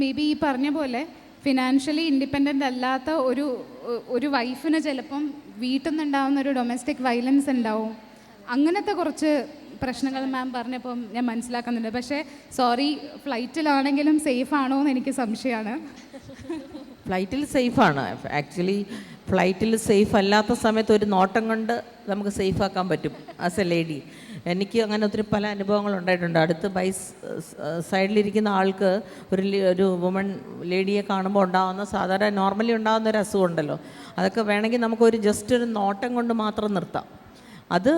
May be ഈ പറഞ്ഞ പോലെ ഫിനാൻഷ്യലി ഇൻഡിപെൻഡന്റ് അല്ലാത്ത ഒരു ഒരു വൈഫിന് ചിലപ്പം വീട്ടിൽ നിന്നുണ്ടാവുന്ന ഒരു ഡൊമസ്റ്റിക് വയലൻസ് ഉണ്ടാവും. അങ്ങനത്തെ കുറച്ച് പ്രശ്നങ്ങൾ മാം പറഞ്ഞപ്പം ഞാൻ മനസ്സിലാക്കുന്നുണ്ട്. പക്ഷേ സോറി ഫ്ലൈറ്റിലാണെങ്കിലും സേഫ് ആണോ എന്ന് എനിക്ക് സംശയമാണ്. ഫ്ലൈറ്റിൽ സേഫ് ആണ്. ആക്ച്വലി ഫ്ലൈറ്റിൽ സേഫ് അല്ലാത്ത സമയത്ത് ഒരു നോട്ടം കൊണ്ട് നമുക്ക് സേഫ് ആക്കാൻ പറ്റും ആസ് എ ലേഡി എനിക്ക് അങ്ങനെ ഒത്തിരി പല അനുഭവങ്ങൾ ഉണ്ടായിട്ടുണ്ട്. അടുത്ത് ബൈ സൈഡിലിരിക്കുന്ന ആൾക്ക് ഒരു ഒരു വുമൺ ലേഡിയെ കാണുമ്പോൾ ഉണ്ടാകുന്ന സാധാരണ നോർമലി ഉണ്ടാകുന്ന ഒരു അസുഖം ഉണ്ടല്ലോ. അതൊക്കെ വേണമെങ്കിൽ നമുക്കൊരു ജസ്റ്റ് ഒരു നോട്ടം കൊണ്ട് മാത്രം നിർത്താം. അത്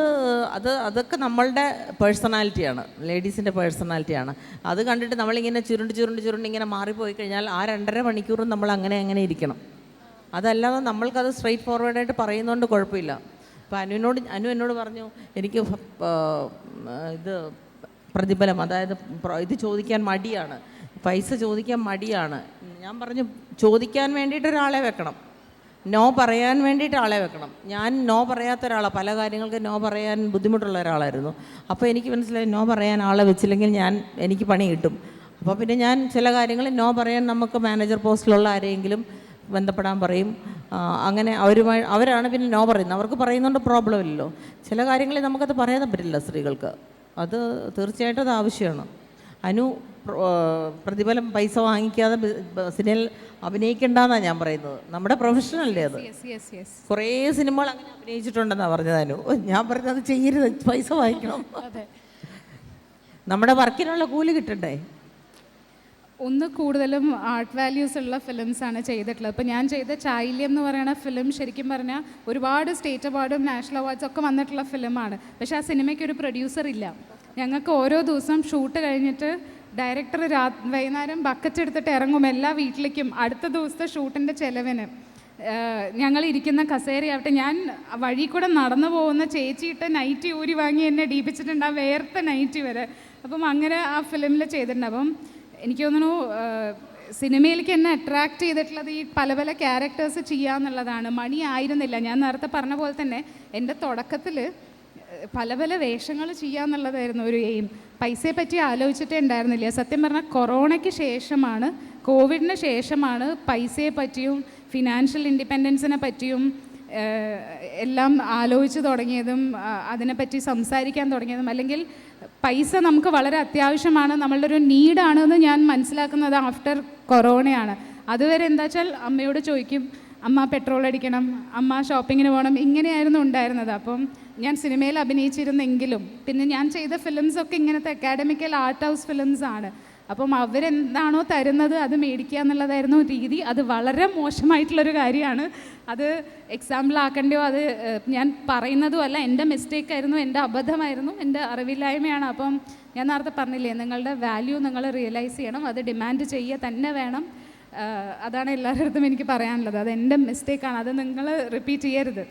അത് അതൊക്കെ നമ്മളുടെ പേഴ്സണാലിറ്റിയാണ് ലേഡീസിന്റെ പേഴ്സണാലിറ്റിയാണ് അത് കണ്ടിട്ട് നമ്മളിങ്ങനെ ചുരുണ്ട് ചുരുണ്ട് ചുരുണ്ട് ഇങ്ങനെ മാറിപ്പോയി കഴിഞ്ഞാൽ ആ രണ്ടര മണിക്കൂറും നമ്മൾ അങ്ങനെ അങ്ങനെ ഇരിക്കണം. അതല്ലാതെ നമ്മൾക്കത് സ്ട്രെയിറ്റ് ഫോർവേഡായിട്ട് പറയുന്നതുകൊണ്ട് കുഴപ്പമില്ല. അപ്പോൾ അനുവിനോട് അനു എന്നോട് പറഞ്ഞു എനിക്ക് ഇത് പ്രതിഫലം അതായത് ഇത് ചോദിക്കാൻ മടിയാണ് പൈസ ചോദിക്കാൻ മടിയാണ്. ഞാൻ പറഞ്ഞു ചോദിക്കാൻ വേണ്ടിയിട്ട് ഒരാളെ വെക്കണം. നോ പറയാൻ വേണ്ടിയിട്ട് ആളെ വെക്കണം. ഞാൻ നോ പറയാത്ത ഒരാളാണ് പല കാര്യങ്ങൾക്ക് നോ പറയാൻ ബുദ്ധിമുട്ടുള്ള ഒരാളായിരുന്നു. അപ്പോൾ എനിക്ക് മനസ്സിലായി നോ പറയാൻ ആളെ വെച്ചില്ലെങ്കിൽ ഞാൻ എനിക്ക് പണി കിട്ടും. അപ്പോൾ പിന്നെ ഞാൻ ചില കാര്യങ്ങൾ നോ പറയാൻ നമുക്ക് മാനേജർ പോസ്റ്റിലുള്ള ആരെങ്കിലും ബന്ധപ്പെടാൻ പറയും. അങ്ങനെ അവരുമായി അവരാണ് പിന്നെ നോ പറയുന്നത്. അവർക്ക് പറയുന്നതുകൊണ്ട് പ്രോബ്ലം ഇല്ലല്ലോ. ചില കാര്യങ്ങളിൽ നമുക്കത് പറയാൻ പറ്റില്ല സ്ത്രീകൾക്ക്. അത് തീർച്ചയായിട്ടും അത് ആവശ്യമാണ്. അനു പ്രതിഫലം പൈസ വാങ്ങിക്കാതെ സിനിമയിൽ അഭിനയിക്കണ്ടെന്നാണ് ഞാൻ പറയുന്നത്. നമ്മുടെ പ്രൊഫഷനല്ലേ അത്? കുറേ സിനിമകൾ അങ്ങനെ അഭിനയിച്ചിട്ടുണ്ടെന്നാണ് പറഞ്ഞത് അനു. ഞാൻ പറഞ്ഞത് ചെയ്യരുത്. പൈസ വാങ്ങിക്കണം. അതെ. നമ്മുടെ വർക്കിനുള്ള കൂലി കിട്ടണ്ടേ? ഒന്ന് കൂടുതലും ആർട്ട് വാല്യൂസ് ഉള്ള ഫിലിംസാണ് ചെയ്തിട്ടുള്ളത്. ഇപ്പോൾ ഞാൻ ചെയ്ത ചായല്യം എന്ന് പറയുന്ന ഫിലിം ശരിക്കും പറഞ്ഞാൽ ഒരുപാട് സ്റ്റേറ്റ് അവാർഡും നാഷണൽ അവാർഡ്സും ഒക്കെ വന്നിട്ടുള്ള ഫിലിമാണ് പക്ഷേ ആ സിനിമയ്ക്ക് ഒരു പ്രൊഡ്യൂസർ ഇല്ല. ഞങ്ങൾക്ക് ഓരോ ദിവസം ഷൂട്ട് കഴിഞ്ഞിട്ട് ഡയറക്ടർ രാ വൈകുന്നേരം ബക്കറ്റ് എടുത്തിട്ട് ഇറങ്ങും എല്ലാ വീട്ടിലേക്കും. അടുത്ത ദിവസത്തെ ഷൂട്ടിന്റെ ചിലവിന്. ഞങ്ങൾ ഇരിക്കുന്ന കസേരയാവട്ടെ ഞാൻ വഴി കൂടെ നടന്നു പോകുന്ന ചേച്ചിയിട്ട് നൈറ്റി ഊരി വാങ്ങി എന്നെ ഡീപിച്ചിട്ടുണ്ട് ആ വേർത്ത നൈറ്റി വരെ. അപ്പം അങ്ങനെ ആ ഫിലിമിൽ ചെയ്തിട്ടുണ്ട്. അപ്പം എനിക്ക് തോന്നുന്നു സിനിമയിലേക്ക് എന്നെ അട്രാക്ട് ചെയ്തിട്ടുള്ളത് ഈ പല പല ക്യാരക്ടേഴ്സ് ചെയ്യാന്നുള്ളതാണ്. മണി ആയിരുന്നില്ല. ഞാൻ നേരത്തെ പറഞ്ഞ പോലെ തന്നെ എന്റെ തുടക്കത്തിൽ പല പല വേഷങ്ങൾ ചെയ്യാന്നുള്ളതായിരുന്നു ഒരു എയിം പൈസയെ പറ്റി ആലോചിച്ചിട്ടേ ഉണ്ടായിരുന്നില്ല. സത്യം പറഞ്ഞാൽ കൊറോണയ്ക്ക് ശേഷമാണ് കോവിഡിന് ശേഷമാണ് പൈസയെ പറ്റിയും ഫിനാൻഷ്യൽ ഇൻഡിപെൻഡൻസിനെ പറ്റിയും എല്ലാം ആലോചിച്ച് തുടങ്ങിയതും അതിനെപ്പറ്റി സംസാരിക്കാൻ തുടങ്ങിയതും. അല്ലെങ്കിൽ പൈസ നമുക്ക് വളരെ അത്യാവശ്യമാണ് നമ്മളുടെ ഒരു നീഡാണ് എന്ന് ഞാൻ മനസ്സിലാക്കുന്നത് ആഫ്റ്റർ കൊറോണയാണ്. അതുവരെ എന്താ വെച്ചാൽ അമ്മയോട് ചോദിക്കും അമ്മ പെട്രോൾ അടിക്കണം അമ്മ ഷോപ്പിങ്ങിന് പോകണം ഇങ്ങനെയായിരുന്നു ഉണ്ടായിരുന്നത്. അപ്പം ഞാൻ സിനിമയിൽ അഭിനയിച്ചിരുന്നെങ്കിലും പിന്നെ ഞാൻ ചെയ്ത ഫിലിംസ് ഒക്കെ ഇങ്ങനത്തെ അക്കാഡമിക്കൽ ആർട്ട് ഹൗസ് ഫിലിംസ് ആണ്. അപ്പം അവരെന്താണോ തരുന്നത് അത് മേടിക്കുക എന്നുള്ളതായിരുന്നു രീതി. അത് വളരെ മോശമായിട്ടുള്ളൊരു കാര്യമാണ്. അത് എക്സാമ്പിൾ ആക്കേണ്ടയോ? അത് ഞാൻ പറയുന്നതും അല്ല എന്റെ മിസ്റ്റേക്ക് ആയിരുന്നു എന്റെ അബദ്ധമായിരുന്നു എന്റെ അറിവില്ലായ്മയാണ്. അപ്പം ഞാൻ നേരത്തെ പറഞ്ഞില്ലേ നിങ്ങളുടെ വാല്യൂ നിങ്ങൾ റിയലൈസ് ചെയ്യണം അത് ഡിമാൻഡ് ചെയ്യുക തന്നെ വേണം. അതാണ് എല്ലാവരുടെ അടുത്തും എനിക്ക് പറയാനുള്ളത്. അത് എന്റെ മിസ്റ്റേക്കാണ് അത് നിങ്ങൾ റിപ്പീറ്റ് ചെയ്യരുത്.